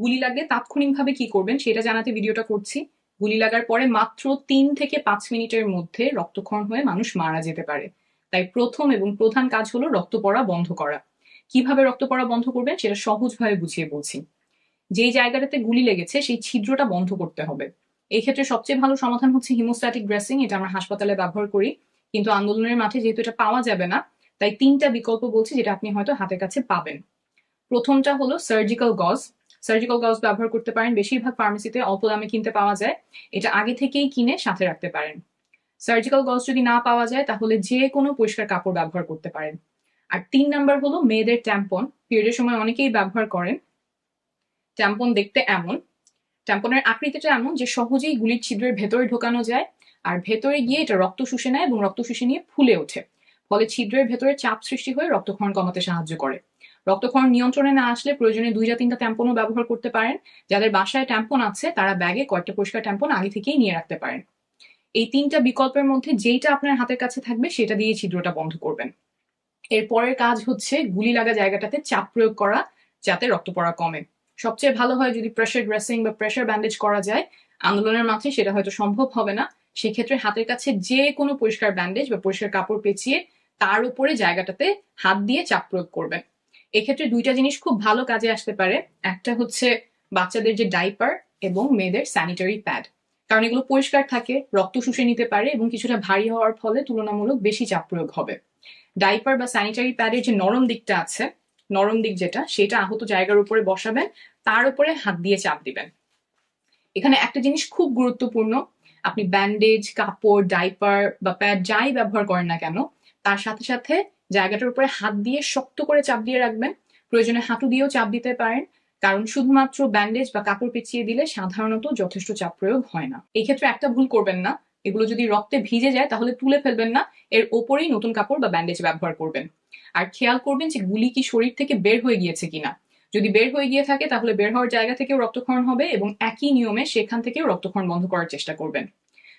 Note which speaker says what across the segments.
Speaker 1: গুলি লাগলে তাৎক্ষণিকভাবে কি করবেন সেটা জানাতে ভিডিওটা করছি। গুলি লাগার পরে মাত্র তিন থেকে পাঁচ মিনিটের মধ্যে রক্তক্ষরণ হয়ে মানুষ মারা যেতে পারে। তাই প্রথম এবং প্রধান কাজ হলো রক্ত পড়া বন্ধ করা। কীভাবে রক্ত পড়া বন্ধ করবেন সেটা সহজভাবে বুঝিয়ে বলছি। যেই জায়গাটাতে গুলি লেগেছে সেই ছিদ্রটা বন্ধ করতে হবে। এই ক্ষেত্রে সবচেয়ে ভালো সমাধান হচ্ছে হিমোস্ট্যাটিক ড্রেসিং, এটা আমরা হাসপাতালে ব্যবহার করি। কিন্তু আন্দোলনের মাঠে যেহেতু এটা পাওয়া যাবে না, তাই তিনটা বিকল্প বলছি যেটা আপনি হয়তো হাতের কাছে পাবেন। প্রথমটা হলো সার্জিক্যাল গজ সার্জিক্যাল গজ ব্যবহার করতে পারেন। বেশিরভাগ ফার্মেসিতে অল্প দামে কিনতে পাওয়া যায়। এটা আগে থেকেই কিনে সাথে রাখতে পারেন। সার্জিক্যাল গজ যদি না পাওয়া যায়, তাহলে যে কোনো পরিষ্কার কাপড় ব্যবহার করতে পারেন। আর তিন নাম্বার হলো মেয়েদের ট্যাম্পন পিরিয়ডের সময় অনেকেই ব্যবহার করেন। ট্যাম্পন দেখতে এমন। ট্যাম্পনের আকৃতিটা এমন যে সহজেই গুলির ছিদ্রের ভেতরে ঢোকানো যায় আর ভেতরে গিয়ে এটা রক্ত শুষে নেয় এবং রক্ত শুষে নিয়ে ফুলে ওঠে। ফলে ছিদ্রের ভেতরে চাপ সৃষ্টি হয়ে রক্তক্ষরণ কমাতে সাহায্য করে। রক্তক্ষরণ নিয়ন্ত্রণে না আসলে প্রয়োজনে দুইটা তিনটা ট্যাম্পনও ব্যবহার করতে পারেন। যাদের বাসায় ট্যাম্পন আছে, তারা ব্যাগে কয়েকটা পরিষ্কার ট্যাম্পন আগে থেকেই নিয়ে রাখতে পারেন। এই তিনটা বিকল্পের মধ্যে যেইটা আপনার হাতের কাছে থাকবে, সেটা দিয়ে ছিদ্রটা বন্ধ করবেন। এর পরের কাজ হচ্ছে গুলি লাগা জায়গাটাতে চাপ প্রয়োগ করা, যাতে রক্ত পড়া কমে। সবচেয়ে ভালো হয় যদি প্রেশার ড্রেসিং বা প্রেশার ব্যান্ডেজ করা যায়, আন্দোলনের মাঠে সেটা হয়তো সম্ভব হবে না। সেক্ষেত্রে হাতের কাছে যে কোনো পরিষ্কার ব্যান্ডেজ বা পরিষ্কার কাপড় পেঁচিয়ে তার উপরে জায়গাটাতে হাত দিয়ে চাপ প্রয়োগ করবেন। এক্ষেত্রে দুইটা জিনিস খুব ভালো কাজে আসতে পারে। একটা হচ্ছে বাচ্চাদের যে ডাইপার এবং মেয়েদের স্যানিটারি প্যাড। কারণ এগুলো পরিষ্কার থাকে, রক্ত শুষে নিতে পারে এবং কিছুটা ভারী হওয়ার ফলে তুলনামূলক বেশি চাপ প্রয়োগ হবে। ডাইপার বা স্যানিটারি প্যাডের যে নরম দিকটা আছে, নরম দিক যেটা, সেটা আহত জায়গার উপরে বসাবেন, তার উপরে হাত দিয়ে চাপ দিবেন। এখানে একটা জিনিস খুব গুরুত্বপূর্ণ, আপনি ব্যান্ডেজ, কাপড়, ডাইপার বা প্যাড যাই ব্যবহার করেন না কেন, তার সাথে সাথে জায়গাটার উপরে হাত দিয়ে শক্ত করে চাপ দিয়ে রাখবেন। প্রয়োজনে হাঁটু দিয়েও চাপ দিতে পারেন। কারণ শুধুমাত্র ব্যান্ডেজ বা কাপড় পেঁচিয়ে দিলে সাধারণত যথেষ্ট চাপ প্রয়োগ হয় না। এই ক্ষেত্রে একটা ভুল করবেন না। এগুলো যদি রক্তে ভিজে যায় তাহলে তুলে ফেলবেন না। এর ওপরেই নতুন কাপড় বা ব্যান্ডেজ ব্যবহার করবেন। আর খেয়াল করবেন যে গুলি কি শরীর থেকে বের হয়ে গিয়েছে কিনা। যদি বের হয়ে গিয়ে থাকে তাহলে বের হওয়ার জায়গা থেকেও রক্তক্ষরণ হবে এবং একই নিয়মে সেখান থেকেও রক্তক্ষরণ বন্ধ করার চেষ্টা করবেন।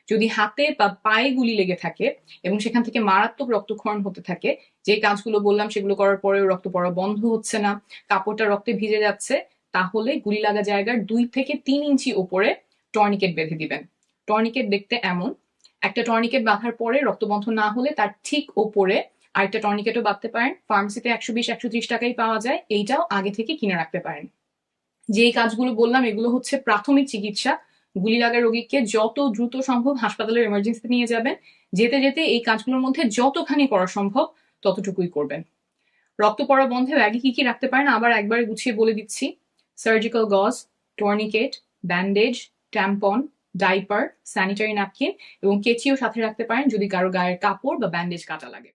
Speaker 1: যদি হাতে বা পায়ে গুলি লেগে থাকে এবং সেখান থেকে মারাত্মক রক্তক্ষরণ হতে থাকে, যে কাজগুলো বললাম সেগুলো করার পরেও রক্ত পড়া বন্ধ হচ্ছে না, কাপড়টা রক্তে ভিজে যাচ্ছে, তাহলে গুলি লাগা জায়গার দুই থেকে তিন ইঞ্চি ওপরে টর্নিকেট বেঁধে দিবেন। টর্নিকেট দেখতে এমন, একটা টর্নিকেট বাঁধার পরে রক্তবন্ধ না হলে তার ঠিক ওপরে আরেকটা টর্নিকেটও বাঁধতে পারেন। ফার্মেসিতে একশো বিশ, একশো ত্রিশ টাকাই পাওয়া যায়, এইটাও আগে থেকে কিনে রাখতে পারেন। যে কাজগুলো বললাম, এগুলো হচ্ছে প্রাথমিক চিকিৎসা গুলি লাগা রোগীকে যত দ্রুত সম্ভব হাসপাতালের এমার্জেন্সিতে নিয়ে যাবেন। যেতে যেতে এই কাজগুলোর মধ্যে যতখানি করা সম্ভব ততটুকুই করবেন। রক্ত পড়া বন্ধে ব্যাগে কি কি রাখতে পারেন আবার একবারে গুছিয়ে বলে দিচ্ছি। Surgical gauze tourniquet bandage tampon diaper sanitary napkin এবং কেচিও সাথে রাখতে পারেন যদি কারও গায়ের কাপড় বা ব্যান্ডেজ কাটা লাগে।